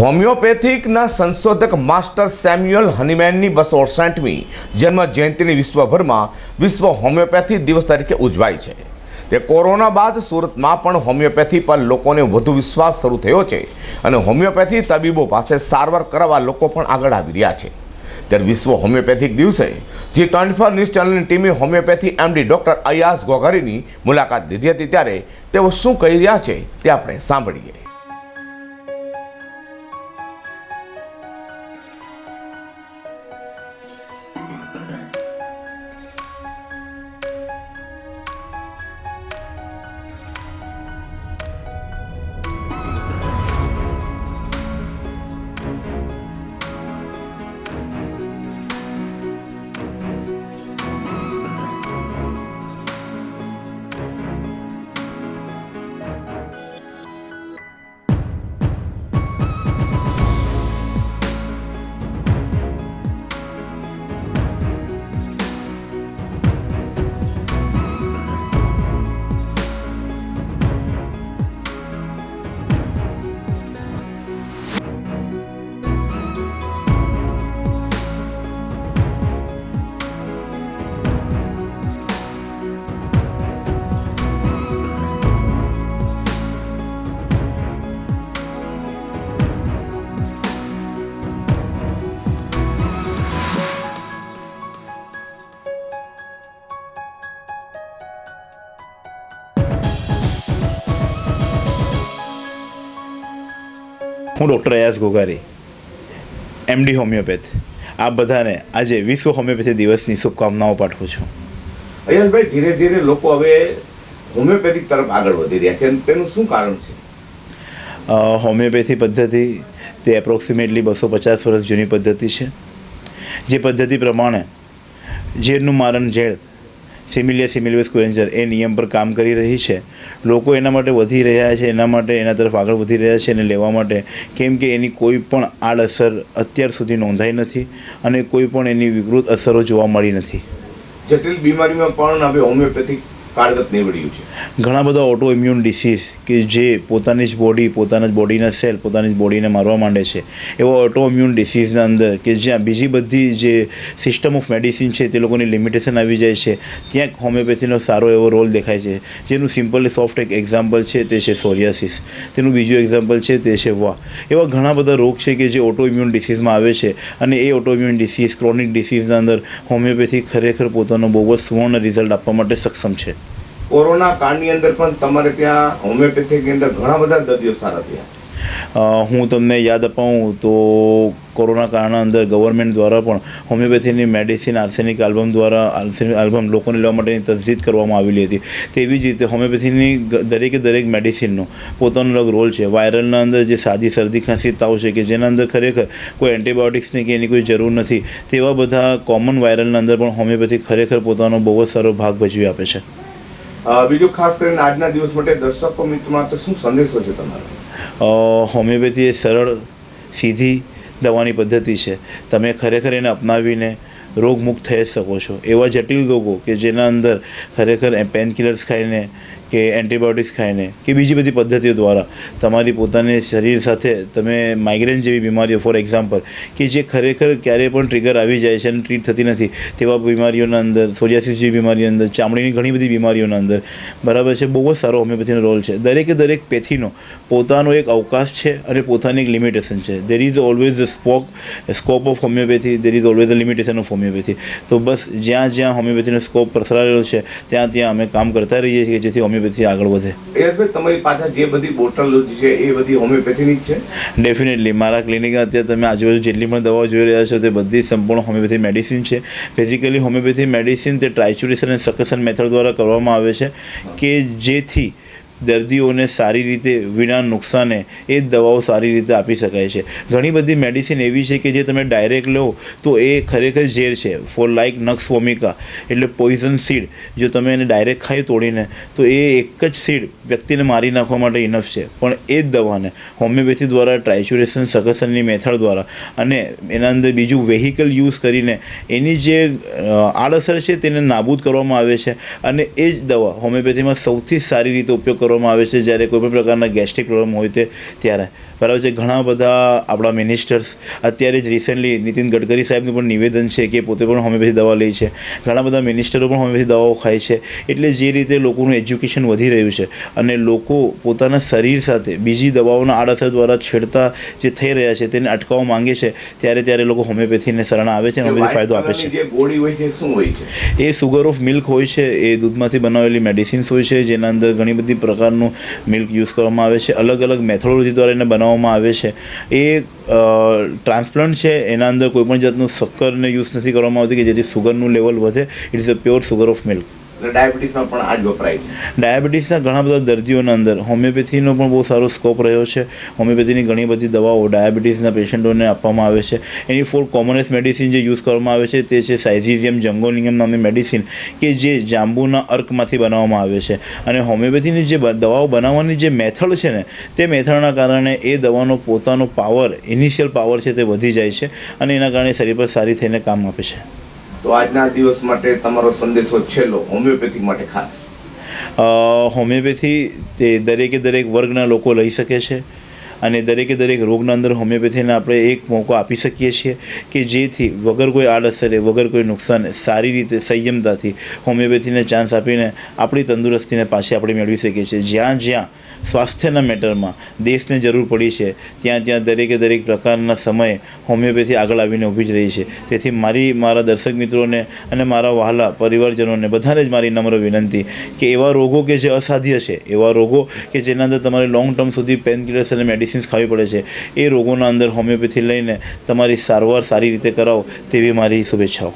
હોમિયોપેથિકના સંશોધક master Samuel હનીમેનની બસો અડસાઠમી જન્મ જયંતિની વિશ્વભરમાં વિશ્વ હોમિયોપેથી દિવસ તરીકે ઉજવાય છે. તે કોરોના બાદ સુરતમાં પણ હોમિયોપેથી પર લોકોને વધુ વિશ્વાસ શરૂ થયો છે અને હોમિયોપેથી તબીબો પાસે સારવાર કરાવવા લોકો પણ આગળ આવી રહ્યા છે. ત્યારે વિશ્વ હોમિયોપેથિક દિવસે જે ટ્વેન્ટી ફોર ન્યૂઝ ચેનલની ટીમે હોમિયોપેથી એમડી ડૉક્ટર અયાસ ગોગારીની મુલાકાત લીધી હતી ત્યારે તેઓ શું કહી રહ્યા છે તે આપણે સાંભળીએ. હું doctor Ayas Gogari MD homeopath. આપ બધાને આજે વિશ્વ હોમિયોપેથી દિવસની શુભકામનાઓ પાઠવું છું. અયાસભાઈ ધીરે ધીરે લોકો હવે હોમિયોપેથિક તરફ આગળ વધી રહ્યા છે તેનું શું કારણ છે? હોમિયોપેથી પદ્ધતિ તે એપ્રોક્સિમેટલી બસો પચાસ વર્ષ જૂની પદ્ધતિ છે. જે પદ્ધતિ પ્રમાણે ઝેરનું મારણ ઝેર સિમિલિયા સિમિલિયસ ક્વેન્જર એ નિયમ પર કામ કરી રહી છે. લોકો એના માટે વધી રહ્યા છે, એના માટે એના તરફ આગળ વધી રહ્યા છે એને લેવા માટે. કેમ કે એની કોઈ પણ આડઅસર અત્યાર સુધી નોંધાઈ નથી અને કોઈ પણ એની વિકૃત અસરો જોવા મળી નથી. જટિલ બીમારીમાં પણ હવે હોમિયોપેથિક કારગત નીવડ્યું છે. ઘણા બધા ઓટો ઇમ્યુન ડિસીઝ કે જે પોતાની જ બોડી પોતાના જ બોડીના સેલ પોતાની જ બોડીને મારવા માંડે છે. એવા ઓટો ઇમ્યુન ડિસીઝના અંદર કે જ્યાં બીજી બધી જે સિસ્ટમ ઓફ મેડિસિન છે તે લોકોની લિમિટેશન આવી જાય છે, ત્યાં હોમિયોપેથીનો સારો એવો રોલ દેખાય છે. જેનું સિમ્પલી સોફ્ટ એક એક્ઝામ્પલ છે તે છે સોરિયાસિસ તેનું બીજું એક્ઝામ્પલ છે તે છે વા. એવા ઘણા બધા રોગ છે કે જે ઓટો ઇમ્યુન ડિસીઝમાં આવે છે અને એ ઓટો ઇમ્યુન ડિસીઝ ક્રોનિક ડિસીઝના અંદર હોમિયોપેથી ખરેખર પોતાનો બહુ જ સુવર્ણ રિઝલ્ટ આપવા માટે સક્ષમ છે. કોરોના કાળની અંદર પણ તમારે ત્યાં હોમિયોપેથીની અંદર ઘણા બધા દર્દીઓ સારા થયા. હું તમને યાદ અપાવું તો કોરોના કાળના અંદર ગવર્મેન્ટ દ્વારા પણ હોમિયોપેથીની મેડિસિન આર્સેનિક આલ્બમ દ્વારા આર્સેનિક આલ્બમ લોકોને લેવા માટેની તજવીજ કરવામાં આવેલી હતી. તેવી જ રીતે હોમિયોપેથીની દરેકે દરેક મેડિસિનનો પોતાનો અલગ રોલ છે. વાયરલના અંદર જે સાદી શરદી, ખાંસી, તાવ છે કે જેના અંદર ખરેખર કોઈ એન્ટીબાયોટિક્સની કે એની કોઈ જરૂર નથી, તેવા બધા કોમન વાયરલના અંદર પણ હોમિયોપેથી ખરેખર પોતાનો બહુ જ સારો ભાગ ભજવી આપે છે. બીજું ખાસ કરીને આજના દિવસ માટે દર્શકો મિત્રો માટે શું સંદેશો છે તમારો? હોમિયોપેથી એ સરળ, સીધી દવાની પદ્ધતિ છે. તમે ખરેખર એને અપનાવીને રોગમુક્ત થઈ શકો છો. એવા જટિલ રોગો કે જેના અંદર ખરેખર પેન કિલર્સ ખાઈને કે એન્ટીબાયોટિક્સ ખાઈને કે બીજી બધી પદ્ધતિઓ દ્વારા તમારી પોતાની શરીર સાથે તમે માઇગ્રેન જેવી બીમારીઓ ફોર એક્ઝામ્પલ કે જે ખરેખર ક્યારેય પણ ટ્રિગર આવી જાય છે અને ટ્રીટ થતી નથી, તેવા બીમારીઓના અંદર સોરિયાસિસ જેવી બીમારીઓ અંદર, ચામડીની ઘણી બધી બીમારીઓના અંદર, બરાબર છે, બહુ જ સારો હોમિયોપેથીનો રોલ છે. દરેકે દરેક પેથીનો પોતાનો એક અવકાશ છે અને પોતાની એક લિમિટેશન છે. There is always a spoke scope of homeopathy there is always a limitation of homeopathy તો બસ જ્યાં જ્યાં હોમિયોપેથીનો સ્કોપ પ્રસરાયેલો છે, ત્યાં ત્યાં અમે કામ કરતા રહીએ છીએ જેથી જેથી હોમિયોપેથી આગળ વધે. યશભાઈ તમારી પાસે જે બધી બોટલ છે એ બધી હોમિયોપેથીની જ છે? ડેફિનેટલી મારા ક્લિનિકમાં અત્યારે તમે આજુબાજુ જેટલી પણ દવાઓ જોઈ રહ્યા છો તે બધી સંપૂર્ણ હોમિયોપેથી મેડિસિન છે. બેઝિકલી હોમિયોપેથી મેડિસિન તે ટ્રાઇચ્યુરેશન અને સકસન મેથડ દ્વારા કરવામાં આવે છે કે જેથી દર્દીઓને સારી રીતે વિના નુકસાને એ દવાઓ સારી રીતે આપી શકાય છે. ઘણી બધી મેડિસિન એવી છે કે જે તમે ડાયરેક્ટ લો તો એ ખરેખર ઝેર છે. ફોર લાઇક નક્સ વોમિકા, એટલે પોઈઝન સીડ જો તમે એને ડાયરેક્ટ ખાઈ તોડીને, તો એ એક જ સીડ વ્યક્તિને મારી નાખવા માટે ઇનફ છે. પણ એ જ દવાને હોમિયોપેથી દ્વારા ટ્રાઇચ્યુરેશન સકસનની મેથડ દ્વારા અને એના અંદર બીજું વેહિકલ યુઝ કરીને એની જે આડઅસર છે તેને નાબૂદ કરવામાં આવે છે. અને એ જ દવા હોમિયોપેથીમાં સૌથી સારી રીતે ઉપયોગ કરવામાં આવે છે જ્યારે કોઈપણ પ્રકારના ગેસ્ટ્રિક પ્રોબ્લેમ હોય તે ત્યારે. બરાબર છે ઘણા બધા આપણા મિનિસ્ટર્સ અત્યારે જ રિસેન્ટલી નીતિન ગડકરી સાહેબનું પણ નિવેદન છે કે પોતે પણ હોમિયોપેથી દવા લે છે. ઘણા બધા મિનિસ્ટરો પણ હોમિયોપેથી દવાઓ ખાય છે. એટલે જે રીતે લોકોનું એજ્યુકેશન વધી રહ્યું છે અને લોકો પોતાના શરીર સાથે બીજી દવાઓના આડઅસર દ્વારા છેડતા જે થઈ રહ્યા છે તેને અટકાવવા માંગે છે ત્યારે ત્યારે લોકો હોમિયોપેથીને શરણ આવે છે અને હોમિયોપેથી ફાયદો આપે છે. એ સુગર ઓફ મિલ્ક હોય છે એ દૂધમાંથી બનાવેલી મેડિસિન્સ હોય છે જેના અંદર ઘણી બધી પ્રકારનું મિલ્ક યુઝ કરવામાં આવે છે. અલગ અલગ મેથોડોલોજી દ્વારા એને બનાવવામાં આવે છે. એ ટ્રાન્સપ્લાન્ટ છે, એના અંદર કોઈપણ જાતનું શક્કરને યુઝ નથી કરવામાં આવતી કે જેથી સુગરનું લેવલ વધે. It is a pure sugar of milk ડાયાબિટીસના ઘણા બધા દર્દીઓના અંદર હોમિયોપેથીનો પણ બહુ સારો સ્કોપ રહ્યો છે. હોમિયોપેથીની ઘણી બધી દવાઓ ડાયાબિટીસના પેશન્ટોને આપવામાં આવે છે. એની ફોર કોમનેસ મેડિસિન જે યુઝ કરવામાં આવે છે તે છે સાઇઝિઝિયમ જંગોલિયમ નામની મેડિસિન કે જે જાંબુના અર્કમાંથી બનાવવામાં આવે છે. અને હોમિયોપેથીની જે દવાઓ બનાવવાની જે મેથડ છે ને, તે મેથડના કારણે એ દવાનો પોતાનો પાવર ઇનિશિયલ પાવર છે તે વધી જાય છે અને એના કારણે શરીર પર સારી થઈને કામ આપે છે. તો આજના દિવસ માટે તમારો સંદેશો છેલ્લો, હોમિયોપેથિક માટે ખાસ. હોમિયોપેથી તે દરેકે દરેક વર્ગના લોકો લઈ શકે છે. અને દરેકે દરેક રોગના અંદર હોમિયોપેથીને આપણે એક મોકો આપી શકીએ છીએ કે જેથી વગર કોઈ આડઅસરે, વગર કોઈ નુકસાને, સારી રીતે, સંયમતાથી હોમિયોપેથીને ચાન્સ આપીને આપણી તંદુરસ્તીને પાછી આપણે મેળવી શકીએ છીએ. જ્યાં જ્યાં સ્વાસ્થ્યના મેટરમાં દેશને જરૂર પડી છે, ત્યાં ત્યાં દરેકે દરેક પ્રકારના સમયે હોમિયોપેથી આગળ આવીને ઊભી જ રહી છે. તેથી મારી, મારા દર્શક મિત્રોને અને મારા વહાલા પરિવારજનોને બધાને જ મારી નમ્ર વિનંતી કે એવા રોગો કે જે અસાધ્ય છે, એવા રોગો કે જેના અંદર તમારે લોંગ ટર્મ સુધી પેન કિલર્સ અને મેડિસિન્સ ખાવી પડે છે. એ રોગોના અંદર હોમિયોપેથી લઈને તમારી સારવાર સારી રીતે કરાવો તેવી મારી શુભેચ્છાઓ.